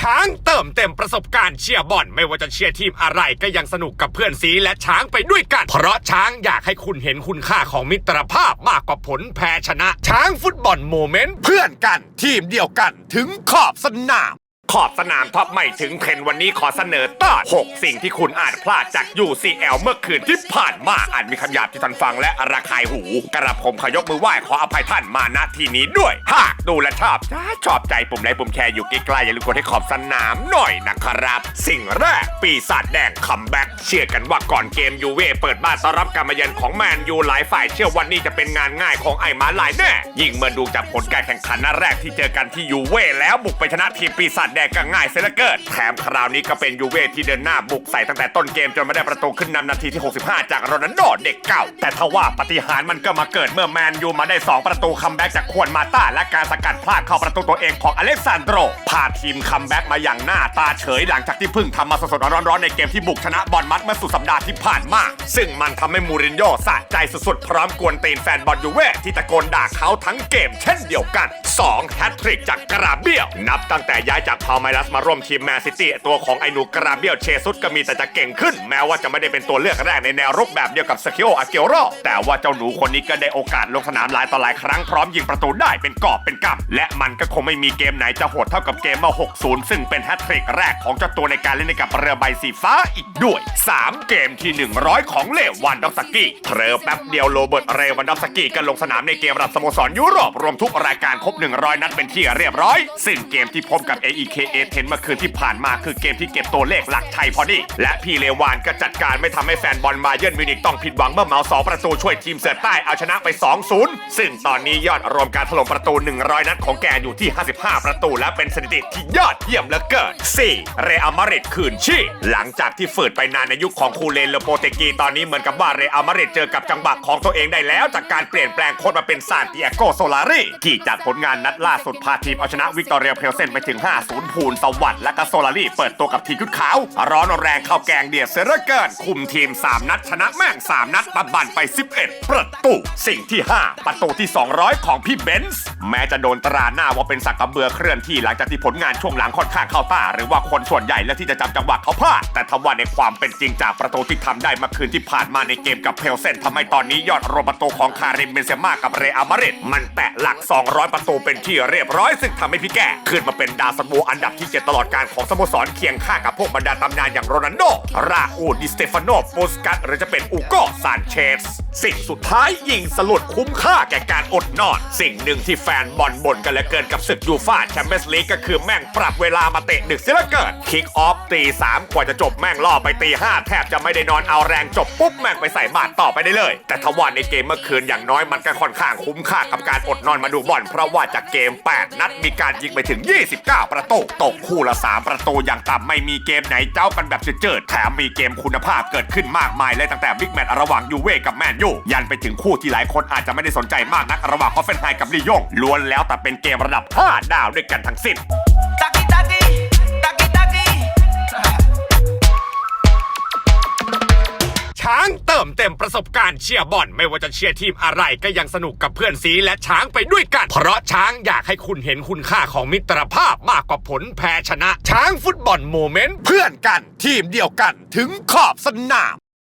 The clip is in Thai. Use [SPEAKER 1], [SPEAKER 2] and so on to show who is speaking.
[SPEAKER 1] ช้างเติมเต็มประสบการณ์เชียร์บอลไม่ว่าจะเชียร์ทีมอะไรก็ยังสนุกกับเพื่อนสีและช้างไปด้วยกัน เพราะช้างอยากให้คุณเห็นคุณค่าของมิตรภาพมากกว่าผลแพ้ชนะ ช้างฟุตบอลโมเมนต์เพื่อนกัน ทีมเดียวกันถึงขอบสนาม ขอบสนามท็อปไม่ถึงเทรนวันนี้ขอเสนอต้อน 6 สิ่งที่คุณอาจพลาดจาก UCL เมื่อคืนที่ผ่านมาอาจมีคำหยาบที่ท่านฟังและระคายหู กระผมขอยกมือไหว้ขออภัยท่านมาณที่นี้ด้วย หากดูและชอบถ้าชอบใจปุ่มไลค์ปุ่มแชร์อยู่ใกล้ๆอย่าลืมกดให้ขอบสนามหน่อยนะครับ สิ่งแรกปีศาจแดงคัมแบ็กเชื่อกันว่าก่อนเกมยูเว่เปิดบ้านต้อนรับการมาเยือนของแมนยูหลายฝ่ายเชื่อวันนี้จะเป็นงานง่ายของไอ้มาลายแน่ยิ่งเมื่อดูจากผลการแข่งขันนัดแรกที่เจอกันที่ยูเว่แล้วบุกไปชนะทีมปีศาจแดงก็ง่ายเสียเลเกินแถมคราวนี้ก็เป็นยูเว่ที่เดินหน้าบุกใส่ตั้งแต่ต้นเกมจนมาได้ประตูขึ้นนำนาทีที่ 65 จากโรนัลโดเด็กเก่า แต่ทว่าปฏิหารมันก็มาเกิดเมื่อแมนยูมาได้ 2 ประตูคัมแบ็กจากควนมาต้าและการสกัดพลาดเข้าประตูตัวเองของอเล็กซานโดรพาทีมคัมแบ็กมาอย่างหน้าตาเฉยหลังจากที่เพิ่งทำมาสดๆร้อนๆในเกมที่บุกชนะบอลมัดเมื่อสุดสัปดาห์ที่ผ่านมา ซึ่งมันทำให้มูรินโญ่สะใจสุดๆพร้อมกวนตีนแฟนบอลยูเว่ที่ตะโกนด่าเขาทั้งเกม เช่นเดียวกัน2แฮตทริกจากกราเบียลนับตั้งแต่ย้ายจากพาไมรัสมาร่วมทีมแมนซิตี้ตัวของไอหนูกราเบียลเชซุสก็มีแต่จะเก่งขึ้น แม้ว่าจะไม่ได้เป็นตัวเลือกแรกในแนวรุกแบบเดียวกับสกิโออาเกโรแต่ว่าเจ้าหนูคนนี้ก็ได้โอกาสลงสนามหลายต่อหลายครั้งพร้อมยิงประตูได้เป็นกอบเป็นกำและมันก็คงไม่มีเกมไหนจะโหดเท่ากับเกมเมื่อ 60 ซึ่งเป็นแฮตทริกแรกของเจ้าตัวในการเล่นในกับเรือใบสีฟ้าอีกด้วย 3 เกมที่ 100 ของเลวันดอฟสกี้เผลอแป๊บเดียวโรเบิร์ตเรวันดอฟสกี้ก็ลงสนามในเกมระดับสโมสรยุโรปรวมทุกรายการครบ 100 นัดเป็นที่เรียบร้อย ซึ่งเกมที่พบกับ AEK A10 เมื่อคืนที่ผ่านมาคือเกมที่เก็บตัวเลขหลักไทยพอดี และพี่เลวานก็จัดการไม่ทำให้แฟนบอลบาเยิร์นมิวนิกต้องผิดหวังเมื่อเมาสองประตูช่วยทีมเสือใต้เอาชนะไป 2-0 ซึ่งตอนนี้ยอดรวมการถล่มประตู 100 นัดของแกอยู่ที่ 55 ประตูและเป็นสถิติที่ยอดเยี่ยมเหลือเกิน 4. เรอัลมาริดคืนชีพหลังจากที่ฝืดไปนานในยุคของคูเลนเลโปเตกีตอนนี้เหมือนกับว่าเรอัลมาริดเจอกับจังหวะของตัวเองได้แล้ว จากการเปลี่ยนแปลงโค้ชมาเป็นซานติเอโกโซลารีที่จากผลงานนัดล่าสุดพาทีมเอาชนะวิกตอเรียเพลเซนไปถึง 5-0พูนสวัสดิ์และก็โซลารีเปิดตัวกับทีมชุดขาว ร้อนแรงเข้าแกงเดียดเสือเหลือเกิน คุมทีม 3 นัดชนะแม่ง 3 นัดตะบันไป 11 ประตู สิ่งที่ 5 ประตูที่ 200 ของพี่เบนซ์แม้จะโดนตราหน้าว่าเป็นสักกระเบือเคลื่อนที่หลังจากที่ผลงานช่วงหลังค่อนข้างเข้าตาหรือว่าคนส่วนใหญ่และที่จะจำจังหวะเขาพลาดแต่ทว่าในความเป็นจริงจากประตูที่ทำได้เมื่อคืนที่ผ่านมาในเกมกับเพลเซนทำให้ตอนนี้ยอดรวมประตูของคาริมเบนเซม่ากับเรอัลมาริดมันแตะหลัก 200 ประตูเป็นที่เรียบร้อย ซึ่งทำให้พี่แก่ขึ้นมาเป็นดาวซันโวอันดับที่ 7 ตลอดการของสโมสรเคียงข้างกับพวกบรรดาตำนานอย่างโรนัลโด ราอูดิสเตฟานโนปูสกัตหรือจะเป็นอูโกซานเชส สิ่งสุดท้ายยิงสลุดคุ้มค่าแก่การอดนอน สิ่งหนึ่งที่แฟนบอลบ่นกันเหลือเกินกับศึกยูฟ่าแชมเปี้ยนส์ลีกก็คือแม่งปรับเวลามาเตะดึกเสียเหลือเกินคิกออฟตีสามกว่าจะจบแม่งล่อไปตีห้าแทบจะไม่ได้นอนเอาแรงจบปุ๊บแม่งไปใส่บาตรต่อไปได้เลย แต่ทว่าในเกมเมื่อคืนอย่างน้อยมันก็ค่อนข้างคุ้มค่ากับการอดนอนมาดูบอลเพราะว่าจากเกม 8 นัดมีการยิงไปถึง 29 ประตูตกคู่ละ 3 ประตูอย่างต่ำไม่มีเกมไหนเจ้ากันแบบเจิดแถมมีเกมคุณภาพเกิดขึ้นมากมายเลยตั้งแต่บิ๊กแมตช์ระหว่างยูเว่กับแมนยูยันไปถึงคู่ที่หลายคนอาจจะไม่ได้สนใจมากนักระหว่างฮอฟเฟนไฮกับลียงล้วนแล้วแต่เป็นเกมระดับ5ดาวด้วยกันทั้งสิ้น ช้างเติมเต็มประสบการณ์เชียร์บอลไม่ว่าจะเชียร์ทีมอะไรก็ยังสนุกกับเพื่อนสีและช้างไปด้วยกัน เพราะช้างอยากให้คุณเห็นคุณค่าของมิตรภาพมากกว่าผลแพ้ชนะ ช้างฟุตบอลโมเมนต์เพื่อนกัน ทีมเดียวกันถึงขอบสนาม